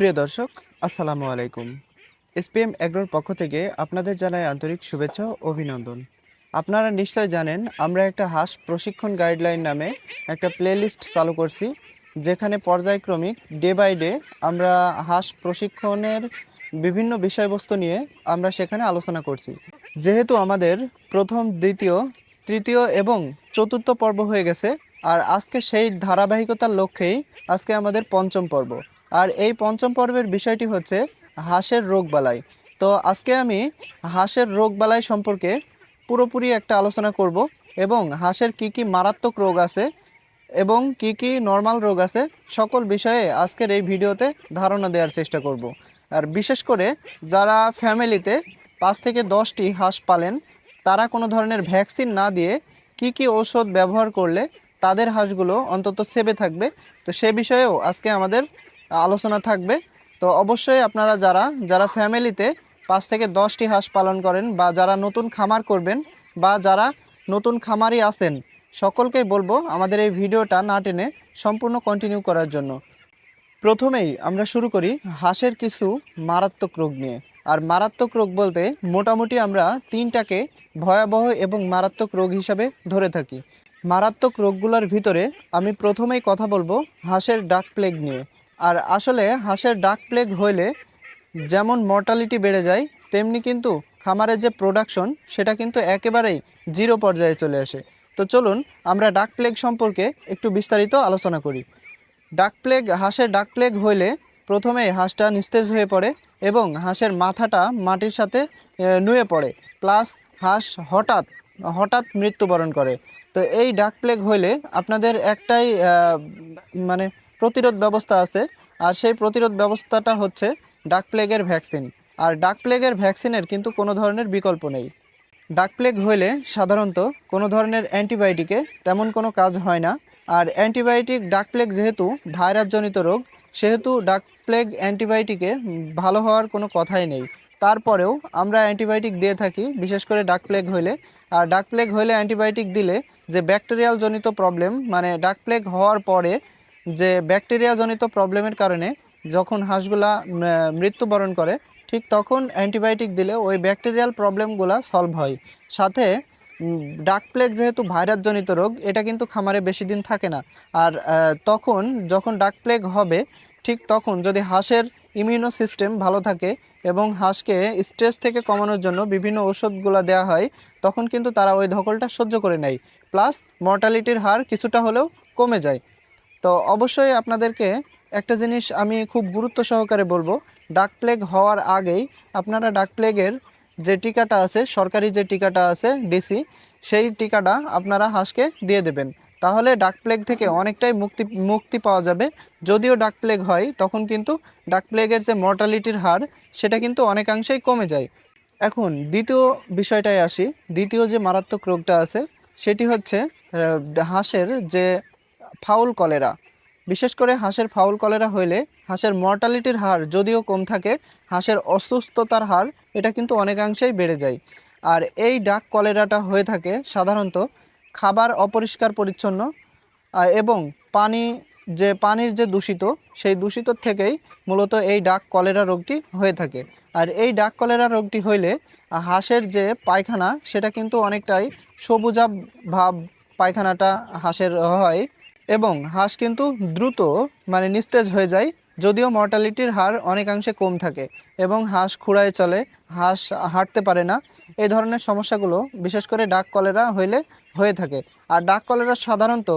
প্রিয় দর্শক, আসসালামু আলাইকুম। এসপিএম এগ্রোর পক্ষ থেকে আপনাদের জানাই আন্তরিক শুভেচ্ছা অভিনন্দন। আপনারা নিশ্চয় জানেন, আমরা একটা হাঁস প্রশিক্ষণ গাইডলাইন নামে একটা প্লেলিস্ট চালু করছি, যেখানে পর্যায়ক্রমিক ডে বাই ডে আমরা হাঁস প্রশিক্ষণের বিভিন্ন বিষয়বস্তু নিয়ে আমরা সেখানে আলোচনা করছি। যেহেতু আমাদের প্রথম, দ্বিতীয়, তৃতীয় এবং চতুর্থ পর্ব হয়ে গেছে, আর আজকে সেই ধারাবাহিকতার লক্ষ্যেই আজকে আমাদের পঞ্চম পর্ব। আর এই পঞ্চম পর্বের বিষয়টি হচ্ছে হাঁসের রোগবালাই। তো আজকে আমি হাঁসের রোগবালাই সম্পর্কে পুরোপুরি একটা আলোচনা করব এবং হাঁসের কি কি মারাত্মক রোগ আছে এবং কি কি নর্মাল রোগ আছে সকল বিষয়ে আজকের এই ভিডিওতে ধারণা দেওয়ার চেষ্টা করব। আর বিশেষ করে যারা ফ্যামিলিতে পাঁচ থেকে দশটি হাঁস পালেন, তারা কোনো ধরনের ভ্যাকসিন না দিয়ে কি কি ঔষধ ব্যবহার করলে তাদের হাঁসগুলো অন্তত সেবে থাকবে। তো সে বিষয়েও আজকে আমাদের আলোচনা থাকবে। তো অবশ্যই আপনারা যারা যারা ফ্যামিলিতে পাঁচ থেকে দশটি হাঁস পালন করেন বা যারা নতুন খামার করবেন বা যারা নতুন খামারি আছেন, সকলকেই বলব আমাদের এই ভিডিওটা না টেনে সম্পূর্ণ কন্টিনিউ করার জন্য। প্রথমেই আমরা শুরু করি হাঁসের কিছু মারাত্মক রোগ নিয়ে। আর মারাত্মক রোগ বলতে মোটামুটি আমরা তিনটাকে ভয়াবহ এবং মারাত্মক রোগ হিসাবে ধরে থাকি। মারাত্মক রোগগুলোর ভিতরে আমি প্রথমেই কথা বলব হাঁসের ডাক প্লেগ নিয়ে। আর আসলে হাঁসের ডাক প্লেগ হইলে যেমন মর্টালিটি বেড়ে যায়, তেমনি কিন্তু খামারের যে প্রোডাকশন সেটা কিন্তু একেবারেই জিরো পর্যায়ে চলে আসে। তো চলুন আমরা ডাক প্লেগ সম্পর্কে একটু বিস্তারিত আলোচনা করি। ডাক প্লেগ হাঁসের ডাক প্লেগ হইলে প্রথমে হাঁসটা নিস্তেজ হয়ে পড়ে এবং হাঁসের মাথাটা মাটির সাথে নুয়ে পড়ে। প্লাস হাঁস হঠাৎ হঠাৎ মৃত্যুবরণ করে। তো এই ডাক প্লেগ হইলে আপনাদের একটাই মানে প্রতিরোধ ব্যবস্থা আছে। আর সেই প্রতিরোধ ব্যবস্থাটা হচ্ছে ডাক প্লেগের ভ্যাকসিন। আর ডাক প্লেগের ভ্যাকসিনের কিন্তু কোনো ধরনের বিকল্প নেই। ডাক প্লেগ হইলে সাধারণত কোনো ধরনের অ্যান্টিবায়োটিকে তেমন কোনো কাজ হয় না। আর অ্যান্টিবায়োটিক ডাক প্লেগ যেহেতু ভাইরাসজনিত রোগ, সেহেতু ডাক প্লেগ অ্যান্টিবায়োটিকে ভালো হওয়ার কোনো কথাই নেই। তারপরেও আমরা অ্যান্টিবায়োটিক দিয়ে থাকি, বিশেষ করে ডাক প্লেগ হইলে। আর ডাক প্লেগ হইলে অ্যান্টিবায়োটিক দিলে যে ব্যাকটেরিয়াল জনিত প্রবলেম মানে ডাক প্লেগ হওয়ার পরে যে ব্যাকটেরিয়া জনিত প্রবলেমের কারণে যখন হাঁসগুলা মৃত্যুবরণ করে, ঠিক তখন অ্যান্টিবায়োটিক দিলে ওই ব্যাকটেরিয়াল প্রবলেমগুলো সলভ হয়। সাথে ডাক প্লেগ যেহেতু ভাইরাসজনিত রোগ, এটা কিন্তু খামারে বেশি দিন থাকে না। আর তখন যখন ডাক প্লেগ হবে, ঠিক তখন যদি হাঁসের ইমিউনো সিস্টেম ভালো থাকে এবং হাঁসকে স্ট্রেস থেকে কমানোর জন্য বিভিন্ন ওষুধগুলো দেওয়া হয়, তখন কিন্তু তারা ওই ধকলটা সহ্য করে নেয়। প্লাস মর্টালিটির হার কিছুটা হলেও কমে যায়। তো অবশ্যই আপনাদেরকে একটা জিনিস আমি খুব গুরুত্ব সহকারে বলব ডাক প্লেগ হওয়ার আগেই আপনারা ডাক প্লেগের যে টিকাটা আছে, সরকারি যে টিকাটা আছে ডিসি সেই টিকাটা আপনারা হাঁসকে দিয়ে দেবেন। তাহলে ডাক প্লেগ থেকে অনেকটাই মুক্তি মুক্তি পাওয়া যাবে। যদিও ডাক প্লেগ হয়, তখন কিন্তু ডাক প্লেগের যে মর্টালিটির হার, সেটা কিন্তু অনেকাংশেই কমে যায়। এখন দ্বিতীয় বিষয়টায় আসি। দ্বিতীয় যে মারাত্মক রোগটা আছে, সেটি হচ্ছে হাঁসের যে ফাউল কলেরা। বিশেষ করে হাঁসের ফাউল কলেরা হইলে হাঁসের মর্টালিটির হার যদিও কম থাকে, হাঁসের অসুস্থতার হার এটা কিন্তু অনেকাংশেই বেড়ে যায়। আর এই ডাক কলেরাটা হয়ে থাকে সাধারণত খাবার অপরিষ্কার পরিচ্ছন্ন এবং পানি, যে পানির যে দূষিত, সেই দূষিত থেকেই মূলত এই ডাক কলেরা রোগটি হয়ে থাকে। আর এই ডাক কলেরা রোগটি হইলে হাঁসের যে পায়খানা সেটা কিন্তু অনেকটাই সবুজাব ভাব পায়খানাটা হাঁসের হয় এবং হাঁস কিন্তু দ্রুত মানে নিস্তেজ হয়ে যায়, যদিও মর্টালিটির হার অনেকাংশে কম থাকে এবং হাঁস খুঁড়ায় চলে, হাঁস হাঁটতে পারে না। এই ধরনের সমস্যাগুলো বিশেষ করে ডাক কলেরা হইলে হয়ে থাকে। আর ডাক কলেরা সাধারণত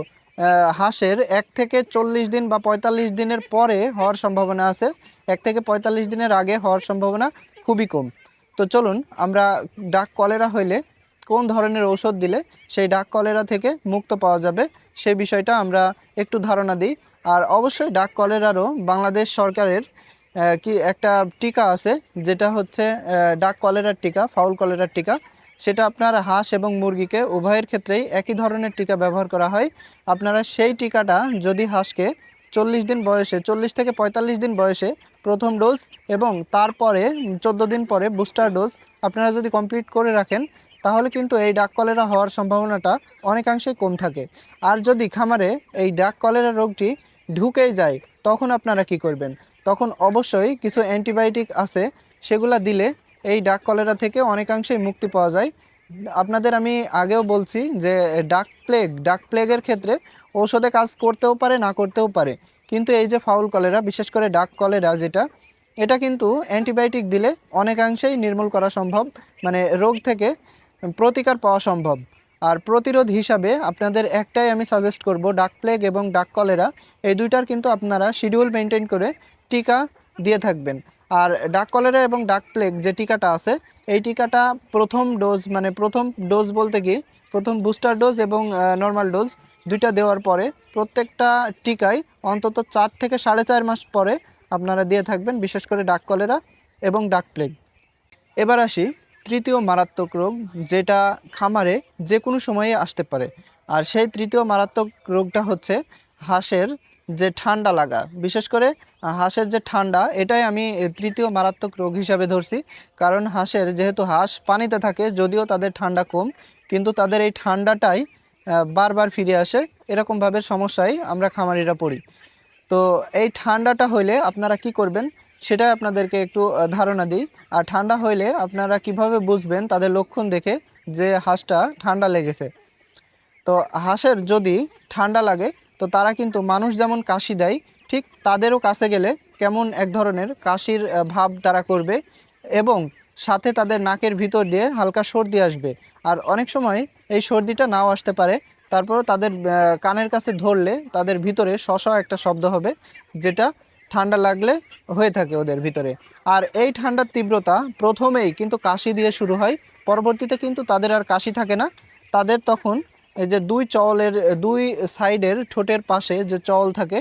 হাঁসের এক থেকে চল্লিশ দিন বা পঁয়তাল্লিশ দিনের পরে হওয়ার সম্ভাবনা আছে। এক থেকে পঁয়তাল্লিশ দিনের আগে হওয়ার সম্ভাবনা খুবই কম। তো চলুন, আমরা ডাক কলেরা হইলে কোন ধরনের ঔষধ দিলে সেই ডাক কলেরা থেকে মুক্ত পাওয়া যাবে সেই বিষয়টা আমরা একটু ধারণা দিই। আর অবশ্যই ডাক কলেরারও বাংলাদেশ সরকারের কি একটা টিকা আছে, যেটা হচ্ছে ডাক কলেরার টিকা, ফাউল কলেরার টিকা। সেটা আপনার হাঁস এবং মুরগিকে উভয়ের ক্ষেত্রেই একই ধরনের টিকা ব্যবহার করা হয়। আপনারা সেই টিকাটা যদি হাঁসকে চল্লিশ দিন বয়সে, চল্লিশ থেকে পঁয়তাল্লিশ দিন বয়সে প্রথম ডোজ এবং তারপরে চোদ্দ দিন পরে বুস্টার ডোজ আপনারা যদি কমপ্লিট করে রাখেন তাহলে কিন্তু এই ডাক কলেরা হওয়ার সম্ভাবনাটা অনেকাংশেই কম থাকে। আর যদি খামারে এই ডাক কলেরা রোগটি ঢুকেই যায়, তখন আপনারা কি করবেন? তখন অবশ্যই কিছু অ্যান্টিবায়োটিক আছে, সেগুলা দিলে এই ডাক কলেরা থেকে অনেকাংশেই মুক্তি পাওয়া যায়। আপনাদের আমি আগেও বলছি যে ডাক প্লেগ, ডাক প্লেগের ক্ষেত্রে ঔষধে কাজ করতেও পারে, না করতেও পারে। কিন্তু এই যে ফাউল কলেরা, বিশেষ করে ডাক কলেরা যেটা, এটা কিন্তু অ্যান্টিবায়োটিক দিলে অনেকাংশেই নির্মূল করা সম্ভব। মানে রোগ থেকে প্রতিকার পাওয়া সম্ভব। আর প্রতিরোধ হিসাবে আপনাদের একটাই আমি সাজেস্ট করব ডাক প্লেগ এবং ডাক কলেরা এই দুইটার কিন্তু আপনারা শিডিউল মেনটেন করে টিকা দিয়ে থাকবেন। আর ডাক কলেরা এবং ডাক প্লেগ যে টিকাটা আছে, এই টিকাটা প্রথম ডোজ মানে প্রথম ডোজ বলতে কি, প্রথম বুস্টার ডোজ এবং নর্মাল ডোজ দুইটা দেওয়ার পরে প্রত্যেকটা টিকায় অন্তত চার থেকে সাড়ে চার মাস পরে আপনারা দিয়ে থাকবেন, বিশেষ করে ডাক কলেরা এবং ডাক প্লেগ এবার আসি তৃতীয় মারাত্মক রোগ যেটা খামারে যে কোনো সময়ে আসতে পারে। আর সেই তৃতীয় মারাত্মক রোগটা হচ্ছে হাঁসের যে ঠান্ডা লাগা। বিশেষ করে হাঁসের যে ঠান্ডা, এটাই আমি তৃতীয় মারাত্মক রোগ হিসাবে ধরছি। কারণ হাঁসের যেহেতু হাঁস পানিতে থাকে, যদিও তাদের ঠান্ডা কম, কিন্তু তাদের এই ঠান্ডাটাই বারবার ফিরে আসে। এরকমভাবে সমস্যায় আমরা খামারিরা পড়ি। তো এই ঠান্ডাটা হইলে আপনারা কি করবেন? সেটাই আপনাদেরকে একটু ধারণা দিই। আর ঠান্ডা হইলে আপনারা কীভাবে বুঝবেন তাদের লক্ষণ দেখে যে হাঁসটা ঠান্ডা লেগেছে? তো হাঁসের যদি ঠান্ডা লাগে, তো তারা কিন্তু মানুষ যেমন কাশি দেয়, ঠিক তাদেরও কাছে গেলে কেমন এক ধরনের কাশির ভাব তারা করবে এবং সাথে তাদের নাকের ভিতর দিয়ে হালকা সর্দি আসবে। আর অনেক সময় এই সর্দিটা নাও আসতে পারে, তারপরেও তাদের কানের কাছে ধরলে তাদের ভিতরে শশ একটা শব্দ হবে, যেটা ঠান্ডা লাগলে হয়ে থাকে ওদের ভিতরে। আর এই ঠান্ডার তীব্রতা প্রথমেই কিন্তু কাশি দিয়ে শুরু হয়, পরবর্তীতে কিন্তু তাদের আর কাশি থাকে না। তাদের তখন এই যে দুই চওলের, দুই সাইডের ঠোঁটের পাশে যে চওল থাকে,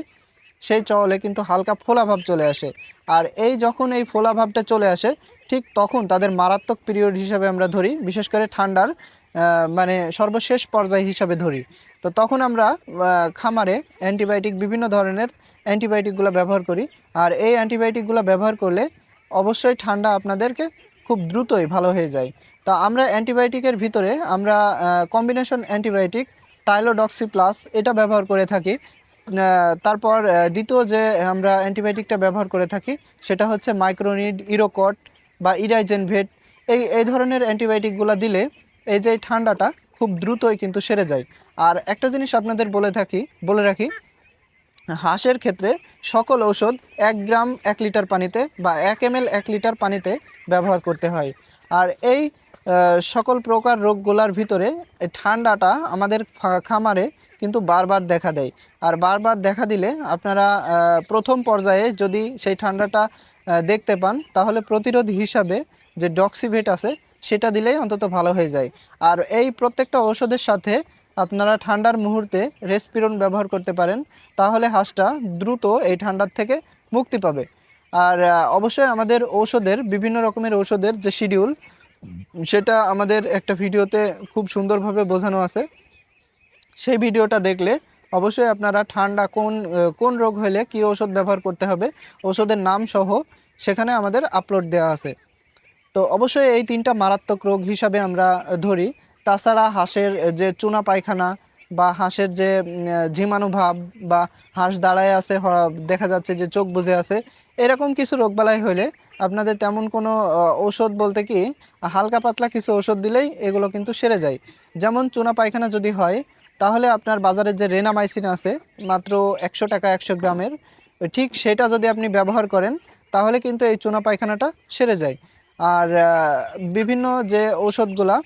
সেই চওলে কিন্তু হালকা ফোলা ভাব চলে আসে। আর এই যখন এই ফোলা ভাবটা চলে আসে, ঠিক তখন তাদের মারাত্মক পিরিয়ড হিসাবে আমরা ধরি, বিশেষ করে ঠান্ডার মানে সর্বশেষ পর্যায় হিসাবে ধরি। তো তখন আমরা খামারে অ্যান্টিবায়োটিক বিভিন্ন ধরনের অ্যান্টিবায়োটিকগুলো ব্যবহার করি। আর এই অ্যান্টিবায়োটিকগুলো ব্যবহার করলে অবশ্যই ঠান্ডা আপনাদেরকে খুব দ্রুতই ভালো হয়ে যায়। তা আমরা অ্যান্টিবায়োটিকের ভিতরে আমরা কম্বিনেশন অ্যান্টিবায়োটিক টাইলোডক্সি প্লাস এটা ব্যবহার করে থাকি। তারপর দ্বিতীয় যে আমরা অ্যান্টিবায়োটিকটা ব্যবহার করে থাকি সেটা হচ্ছে মাইক্রোনিড ইরোকট বা ইরাইজেন ভেট। এই এই ধরনের অ্যান্টিবায়োটিকগুলো দিলে এই যে ঠান্ডাটা খুব দ্রুতই কিন্তু সেরে যায়। আর একটা জিনিস আপনাদের বলে থাকি, বলে রাখি হাঁসের ক্ষেত্রে সকল ঔষধ এক গ্রাম এক লিটার পানিতে বা এক এম এক লিটার পানিতে ব্যবহার করতে হয়। আর এই সকল প্রকার রোগগুলার ভিতরে ঠান্ডাটা আমাদের খামারে কিন্তু বারবার দেখা দেয়। আর বারবার দেখা দিলে আপনারা প্রথম পর্যায়ে যদি সেই ঠান্ডাটা দেখতে পান, তাহলে প্রতিরোধ হিসাবে যে ডক্সিভেট আছে, সেটা দিলেই অন্তত ভালো হয়ে যায়। আর এই প্রত্যেকটা ঔষধের সাথে আপনারা ঠান্ডার মুহূর্তে রেসপিরন ব্যবহার করতে পারেন, তাহলে হাঁসটা দ্রুত এই ঠান্ডার থেকে মুক্তি পাবে। আর অবশ্যই আমাদের ঔষধের, বিভিন্ন রকমের ঔষধের যে শিডিউল, সেটা আমাদের একটা ভিডিওতে খুব সুন্দরভাবে বোঝানো আছে। সেই ভিডিওটা দেখলে অবশ্যই আপনারা ঠান্ডা কোন কোন রোগ হলে কী ওষুধ ব্যবহার করতে হবে ওষুধের নাম সহ সেখানে আমাদের আপলোড দেওয়া আছে। তো অবশ্যই এই তিনটা মারাত্মক রোগ হিসাবে আমরা ধরি। তাছাড়া হাঁসের যে চুনা পায়খানা বা হাঁসের যে ঝিমানুভাব বা হাঁস দাঁড়ায় আছে দেখা যাচ্ছে যে চোখ বুজে আছে, এরকম কিছু রোগবালাই হলে আপনাদের তেমন কোনো ঔষধ বলতে কি, হালকা পাতলা কিছু ঔষধ দিলেই এগুলো কিন্তু সেরে যায়। যেমন চুনা পায়খানা যদি হয়, তাহলে আপনার বাজারে যে রেনামাইসিন আছে, মাত্র একশো টাকা একশো গ্রামের, ঠিক সেটা যদি আপনি ব্যবহার করেন, তাহলে কিন্তু এই চুনা পায়খানাটা সেরে যায়। আর বিভিন্ন যে ঔষধগুলা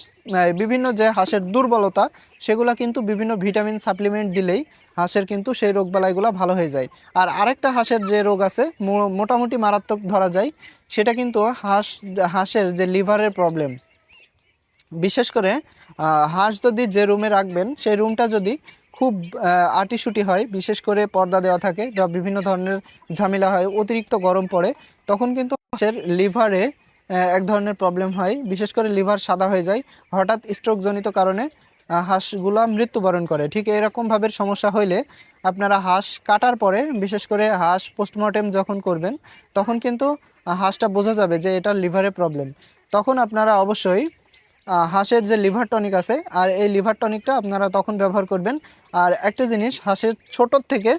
বিভিন্ন যে হাঁসের দুর্বলতা, সেগুলা কিন্তু বিভিন্ন ভিটামিন সাপ্লিমেন্ট দিলেই হাঁসের কিন্তু সেই রোগবালাইগুলো ভালো হয়ে যায়। আর আরেকটা হাঁসের যে রোগ আছে মোটামুটি মারাত্মক ধরা যায়, সেটা কিন্তু হাঁস, হাঁসের যে লিভারের প্রবলেম। বিশেষ করে হাঁস যদি যে রুমে রাখবেন, সেই রুমটা যদি খুব আটিসুটি হয়, বিশেষ করে পর্দা দেওয়া থাকে, বা বিভিন্ন ধরনের ঝামেলা হয়, অতিরিক্ত গরম পড়ে, তখন কিন্তু হাঁসের লিভারে এক ধরনের প্রবলেম হয়। বিশেষ করে লিভার সাদা হয়ে যায়। হঠাৎ স্ট্রোকজনিত কারণে হাঁসগুলা মৃত্যুবরণ করে। ঠিক এরকমভাবে সমস্যা হইলে আপনারা হাঁস কাটার পরে, বিশেষ করে হাঁস পোস্টমর্টেম যখন করবেন, তখন কিন্তু হাঁসটা বোঝা যাবে যে এটা লিভারে প্রবলেম তখন আপনারা অবশ্যই হাঁসের যে লিভার টনিক আছে, আর এই লিভার টনিকটা আপনারা তখন ব্যবহার করবেন। আর একটা জিনিস, হাঁসের ছোটোর থেকে,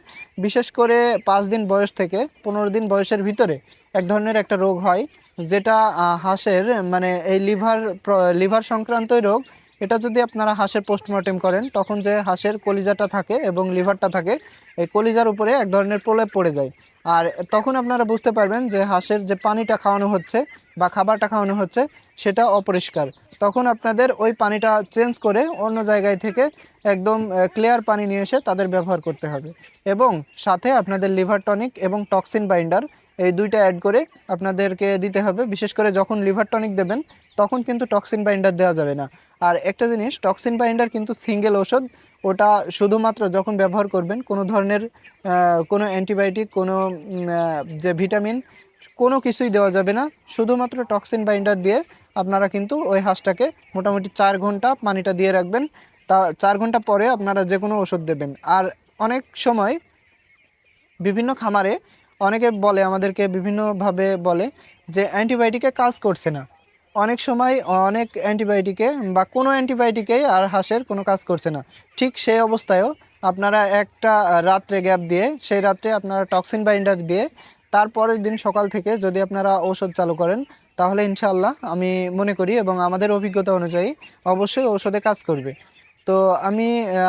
বিশেষ করে পাঁচ দিন বয়স থেকে, পনেরো দিন বয়সের ভিতরে, এক ধরনের একটা রোগ হয়। যেটা হাঁসের মানে এই লিভার লিভার সংক্রান্তই রোগ, এটা যদি আপনারা হাঁসের পোস্টমর্টেম করেন, তখন যে হাঁসের কলিজাটা থাকে এবং লিভারটা থাকে, এই কলিজার উপরে এক ধরনের প্রলেপ পড়ে যায়। আর তখন আপনারা বুঝতে পারবেন যে হাঁসের যে পানিটা খাওয়ানো হচ্ছে বা খাবারটা খাওয়ানো হচ্ছে, সেটা অপরিষ্কার। তখন আপনাদের ওই পানিটা চেঞ্জ করে অন্য জায়গায় থেকে একদম ক্লিয়ার পানি নিয়ে এসে তাদের ব্যবহার করতে হবে। এবং সাথে আপনাদের লিভার টনিক এবং টক্সিন বাইন্ডার এই দুইটা অ্যাড করে আপনাদেরকে দিতে হবে। বিশেষ করে যখন লিভার টনিক দেবেন, তখন কিন্তু টক্সিন বাইন্ডার দেওয়া যাবে না। আর একটা জিনিস টক্সিন বাইন্ডার কিন্তু সিঙ্গেল ওষুধ ওটা শুধুমাত্র যখন ব্যবহার করবেন, কোনো ধরনের কোনো অ্যান্টিবায়োটিক কোনো যে ভিটামিন কোনো কিছুই দেওয়া যাবে না। শুধুমাত্র টক্সিন বাইন্ডার দিয়ে আপনারা কিন্তু ওই হাঁসটাকে মোটামুটি চার ঘণ্টা পানিটা দিয়ে রাখবেন। তা চার ঘণ্টা পরে আপনারা যে কোনো ওষুধ দেবেন। আর অনেক সময় বিভিন্ন খামারে অনেকে বলে, আমাদেরকে বিভিন্নভাবে বলে যে অ্যান্টিবায়োটিকে কাজ করছে না। অনেক সময় অনেক অ্যান্টিবায়োটিকে বা কোনো অ্যান্টিবায়োটিকেই আর হাঁসের কোনো কাজ করছে না। ঠিক সেই অবস্থায়ও আপনারা একটা রাত্রে গ্যাপ দিয়ে, সেই রাত্রে আপনারা টক্সিন বাইন্ডার দিয়ে তারপরের দিন সকাল থেকে যদি আপনারা ঔষধ চালু করেন, তাহলে ইনশাআল্লাহ আমি মনে করি এবং আমাদের অভিজ্ঞতা অনুযায়ী অবশ্যই ঔষধে কাজ করবে। তো আমি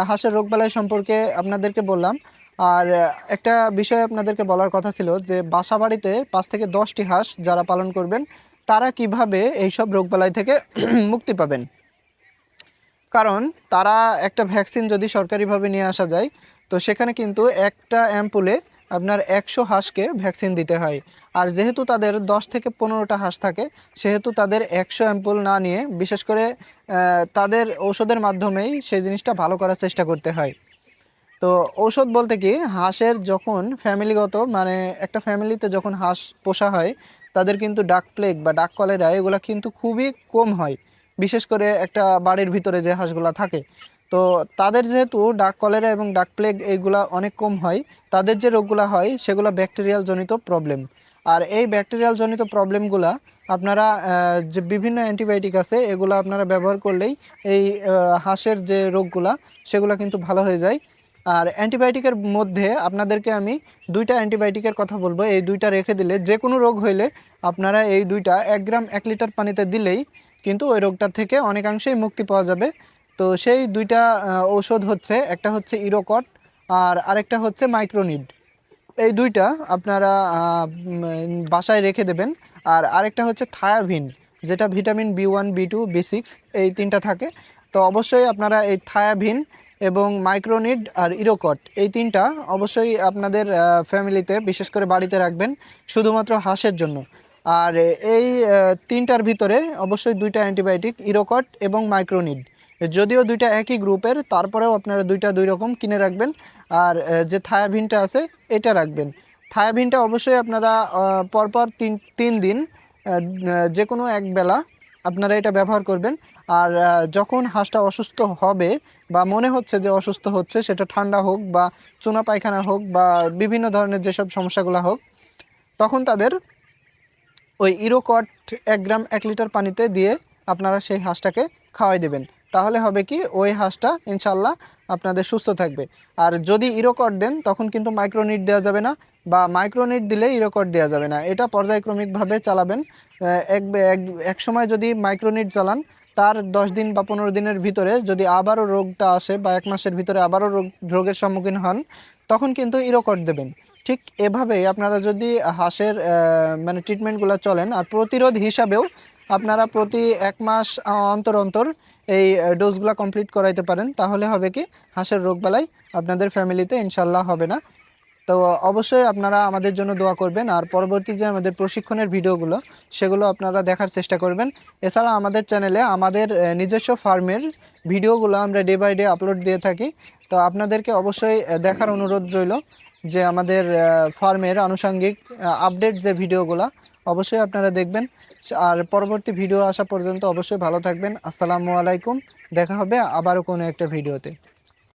হাঁসের রোগবালাই সম্পর্কে আপনাদেরকে বললাম আর একটা বিষয় আপনাদেরকে বলার কথা ছিল যে বাসা বাড়িতে পাঁচ থেকে দশটি হাঁস যারা পালন করবেন, তারা কীভাবে এইসব রোগবালাই থেকে মুক্তি পাবেন? কারণ তারা একটা ভ্যাকসিন যদি সরকারিভাবে নিয়ে আসা যায়, তো সেখানে কিন্তু একটা অ্যাম্পুলে আপনার একশো হাঁসকে ভ্যাকসিন দিতে হয়। আর যেহেতু তাদের দশ থেকে পনেরোটা হাঁস থাকে, সেহেতু তাদের একশো অ্যাম্পুল না নিয়ে বিশেষ করে তাদের ঔষধের মাধ্যমেই সেই জিনিসটা ভালো করার চেষ্টা করতে হয়। তো ঔষধ বলতে কি, হাঁসের যখন ফ্যামিলিগত মানে একটা ফ্যামিলিতে যখন হাঁস পোষা হয়, তাদের কিন্তু ডাক প্লেগ বা ডাক কলেরা এগুলো কিন্তু খুবই কম হয়। বিশেষ করে একটা বাড়ির ভিতরে যে হাঁসগুলো থাকে। তো তাদের যেহেতু ডাক কলেরা এবং ডাক প্লেগ এইগুলা অনেক কম হয়, তাদের যে রোগগুলো হয়, সেগুলো ব্যাকটেরিয়াল জনিত প্রবলেম আর এই ব্যাকটেরিয়াল জনিত প্রবলেমগুলা আপনারা যে বিভিন্ন অ্যান্টিবায়োটিক আছে, এগুলো আপনারা ব্যবহার করলেই এই হাঁসের যে রোগগুলা, সেগুলো কিন্তু ভালো হয়ে যায়। আর অ্যান্টিবায়োটিকের মধ্যে আপনাদেরকে আমি দুইটা অ্যান্টিবায়োটিকের কথা বলব। এই দুইটা রেখে দিলে যে কোনো রোগ হইলে আপনারা এই দুইটা এক গ্রাম, এক লিটার পানিতে দিলেই কিন্তু ওই রোগটার থেকে অনেকাংশেই মুক্তি পাওয়া যাবে। তো সেই দুইটা ঔষধ হচ্ছে, একটা হচ্ছে ইরোকট আর আরেকটা হচ্ছে মাইক্রোনিড। এই দুইটা আপনারা বাসায় রেখে দেবেন। আর আরেকটা হচ্ছে থায়াভিন, যেটা vitamin B one, B two, B six, এই তিনটা থাকে। তো অবশ্যই আপনারা এই থায়াভিন এবং মাইক্রোনিড আর ইরোকট, এই তিনটা অবশ্যই আপনাদের ফ্যামিলিতে বিশেষ করে বাড়িতে রাখবেন, শুধুমাত্র হাঁসের জন্য। আর এই তিনটার ভিতরে অবশ্যই দুইটা অ্যান্টিবায়োটিক, ইরোকট এবং মাইক্রোনিড। যদিও দুইটা একই গ্রুপের, তারপরেও আপনারা দুইটা দুই রকম কিনে রাখবেন। আর যে থায়াভিনটা আছে, এটা রাখবেন। থায়াভিনটা অবশ্যই আপনারা পরপর তিন তিন দিন যে কোনো এক বেলা আপনারা এটা ব্যবহার করবেন। আর যখন হাঁসটা অসুস্থ হবে বা মনে হচ্ছে যে অসুস্থ হচ্ছে, সেটা ঠান্ডা হোক বা চুনা পায়খানা হোক বা বিভিন্ন ধরনের যেসব সমস্যাগুলো হোক, তখন তাদের ওই ইরোকট এক গ্রাম এক লিটার পানিতে দিয়ে আপনারা সেই হাঁসটাকে খাওয়াই দেবেন। তাহলে হবে কি ওই হাঁসটা ইনশাল্লাহ আপনাদের সুস্থ থাকবে। আর যদি ইরোকট দেন, তখন কিন্তু মাইক্রোনিট দেওয়া যাবে না বা মাইক্রোনিট দিলে ইরোকট দেওয়া যাবে না। এটা পর্যায়ক্রমিকভাবে চালাবেন। এক এক- সময় যদি মাইক্রোনিট চালান, তার দশ দিন বা পনেরো দিনের ভিতরে যদি আবারও রোগটা আসে বা এক মাসের ভিতরে আবারও রোগ রোগের সম্মুখীন হন, তখন কিন্তু ইরোকট দেবেন। ঠিক এভাবেই আপনারা যদি হাঁসের মানে ট্রিটমেন্টগুলো চলেন, আর প্রতিরোধ হিসাবেও আপনারা প্রতি এক মাস অন্তর অন্তর এই ডোজগুলো কমপ্লিট করাইতে পারেন, তাহলে হবে কি, হাঁসের রোগবালাই আপনাদের ফ্যামিলিতে ইনশাল্লাহ হবে না। তো, অবশ্যই আপনারা আমাদের জন্য দোয়া করবেন, আর পরবর্তী যে আমাদের প্রশিক্ষণের ভিডিওগুলো, সেগুলো আপনারা দেখার চেষ্টা করবেন। এছাড়া আমাদের চ্যানেলে আমাদের নিজস্ব ফার্মের ভিডিওগুলো আমরা ডে বাই ডে আপলোড দিয়ে থাকি। তো আপনাদেরকে অবশ্যই দেখার অনুরোধ রইল যে আমাদের ফার্মের আনুষঙ্গিক আপডেট যে ভিডিওগুলো অবশ্যই আপনারা দেখবেন। আর পরবর্তী ভিডিও আসা পর্যন্ত অবশ্যই ভালো থাকবেন। আসসালামু আলাইকুম। দেখা হবে আবারও কোনো একটা ভিডিওতে